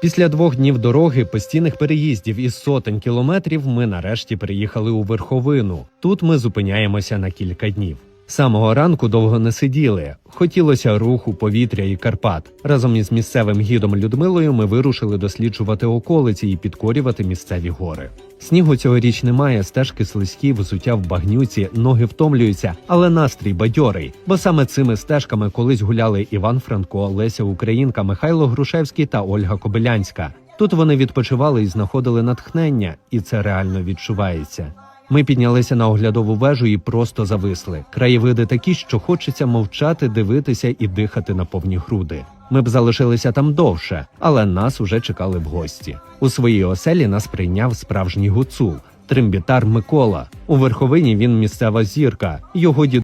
Після двох днів дороги, постійних переїздів із сотень кілометрів, ми нарешті приїхали у верховину. Тут ми зупиняємося на кілька днів. Самого ранку довго не сиділи. Хотілося руху, повітря і Карпат. Разом із місцевим гідом Людмилою ми вирушили досліджувати околиці і підкорювати місцеві гори. Снігу цьогоріч немає, стежки слизькі, взуття в багнюці, ноги втомлюються, але настрій бадьорий. Бо саме цими стежками колись гуляли Іван Франко, Леся Українка, Михайло Грушевський та Ольга Кобилянська. Тут вони відпочивали і знаходили натхнення, і це реально відчувається. Ми піднялися на оглядову вежу і просто зависли. Краєвиди такі, що хочеться мовчати, дивитися і дихати на повні груди. Ми б залишилися там довше, але нас уже чекали в гості. У своїй оселі нас прийняв справжній гуцул, тримбітар Микола. У верховині він місцева зірка. Його дід